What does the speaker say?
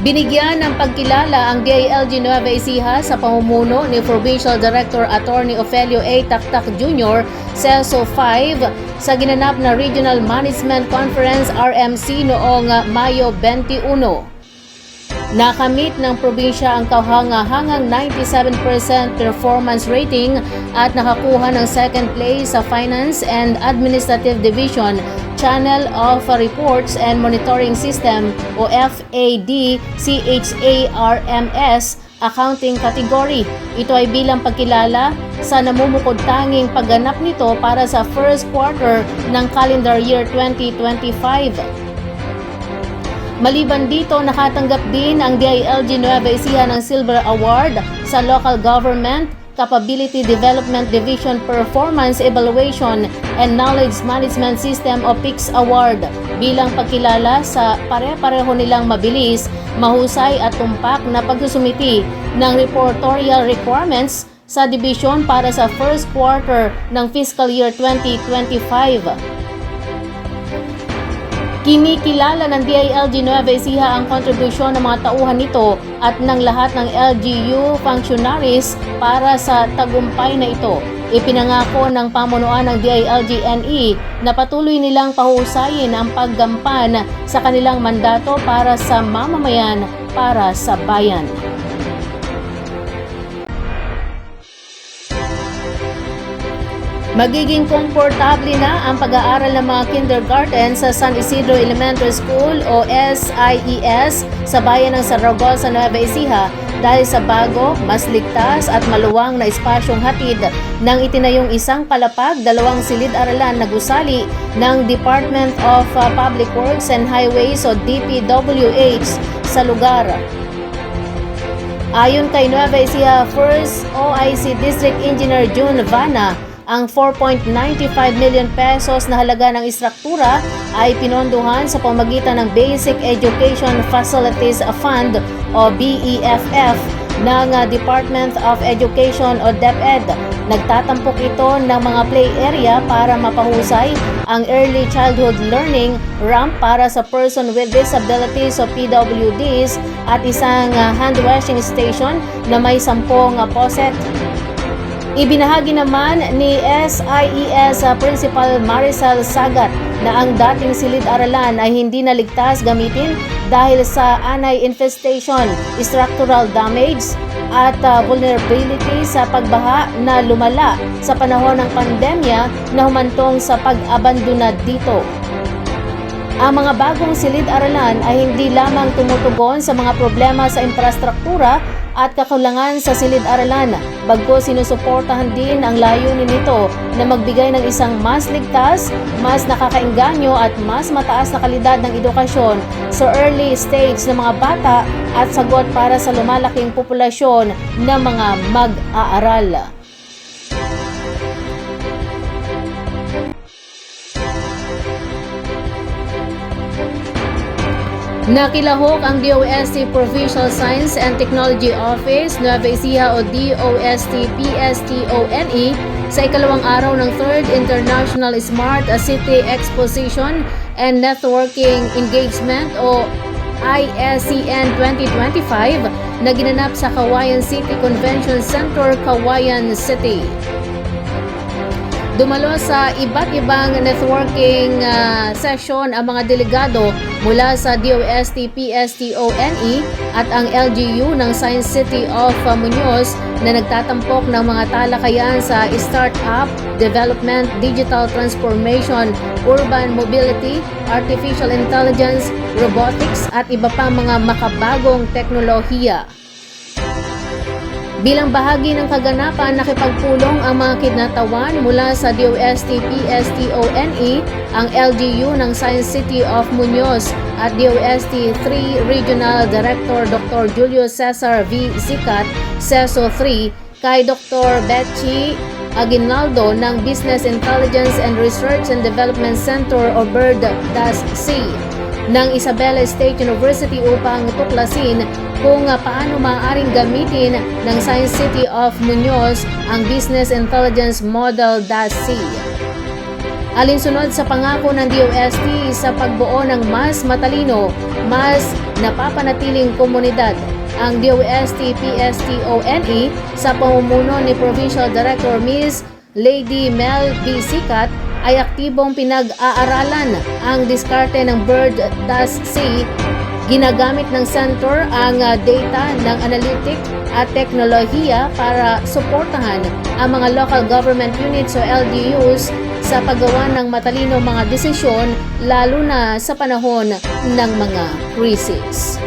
Binigyan ng pagkilala ang DILG Nueva Ecija sa pamumuno ni Provincial Director Attorney Ofelio A. Taktak Jr. CESO 5 sa ginanap na Regional Management Conference RMC noong Mayo 21. Nakamit ng probinsya ang kahangahangang 97% performance rating at nakakuha ng second place sa Finance and Administrative Division Channel of Reports and Monitoring System o FAD CHARMS accounting category. Ito ay bilang pagkilala sa namumukod tanging pagganap nito para sa first quarter ng calendar year 2025. Maliban dito, nakatanggap din ang DILG Nueva Ecija ng Silver Award sa Local Government Capability Development Division Performance Evaluation and Knowledge Management System o PICS Award bilang pagkilala sa pare-pareho nilang mabilis, mahusay at tumpak na pagsusumiti ng reportorial requirements sa division para sa first quarter ng fiscal year 2025. Kinikilala ng DILG Nueva Ecija ang kontribusyon ng mga tauhan nito at ng lahat ng LGU functionaries para sa tagumpay na ito. Ipinangako ng pamunuan ng DILG-NE na patuloy nilang pahusayin ang paggampan sa kanilang mandato para sa mamamayan para sa bayan. Magiging komportable na ang pag-aaral ng mga kindergarten sa San Isidro Elementary School o SIES sa bayan ng Saragossa, Nueva Ecija dahil sa bago, mas ligtas at maluwang na espasyong hatid ng itinayong isang palapag dalawang silid-aralan na gusali ng Department of uh, Public Works and Highways o DPWH sa lugar. Ayon kay Nueva Ecija First OIC District Engineer June Vana, ang 4.95 million pesos na halaga ng istruktura ay pinondohan sa pamagitan ng Basic Education Facilities Fund o BEFF ng Department of Education o DepEd. Nagtatampok ito ng mga play area para mapahusay ang early childhood learning ramp para sa person with disabilities o PWDs at isang uh, hand washing station na may sampung uh, poset. Ibinahagi naman ni SIES uh, Principal Maricel Sagat na ang dating silid-aralan ay hindi naligtas gamitin dahil sa anay infestation, structural damage at uh, vulnerability sa pagbaha na lumala sa panahon ng pandemya na humantong sa pag-abandona dito. Ang mga bagong silid-aralan ay hindi lamang tumutugon sa mga problema sa infrastruktura at kakulangan sa silid-aralan, bagko sinusuportahan din ang layunin nito na magbigay ng isang mas ligtas, mas nakakainganyo at mas mataas na kalidad ng edukasyon sa early stage ng mga bata at sagot para sa lumalaking populasyon ng mga mag-aaral. Nakilahok ang DOST Provincial Science and Technology Office Nueva Ecija o DOST PSTONE sa ikalawang araw ng 3rd International Smart City Exposition and Networking Engagement o ISCN 2025 na ginanap sa Kawayan City Convention Center, Kawayan City. Dumalo sa iba't ibang networking uh, session ang mga delegado mula sa DOST PSTONE at ang LGU ng Science City of uh, Muñoz na nagtatampok ng mga talakayan sa startup, development, digital transformation, urban mobility, artificial intelligence, robotics at iba pang mga makabagong teknolohiya. Bilang bahagi ng kaganapan, nakipagpulong ang mga kidnatawan mula sa DOST PSTONE, ang LGU ng Science City of Muñoz at DOST 3 Regional Director Dr. Julio Cesar V. Zicat, CESO 3, kay Dr. Betchy Aguinaldo ng Business Intelligence and Research and Development Center o BIRD-C ng Isabela State University upang tuklasin kung paano maaaring gamitin ng Science City of Muñoz ang Business Intelligence Model-C. Alinsunod sa pangako ng DOST sa pagbuo ng mas matalino, mas napapanatiling komunidad, ang DOST PSTONE sa pamumuno ni Provincial Director Ms. Lady Mel B. Sikat ay aktibong pinag-aaralan ang diskarte ng Bird Dust Sea Ginagamit ng center ang uh, data ng analytic at teknolohiya para suportahan ang mga local government units o LGUs sa paggawa ng matalino mga desisyon lalo na sa panahon ng mga crisis.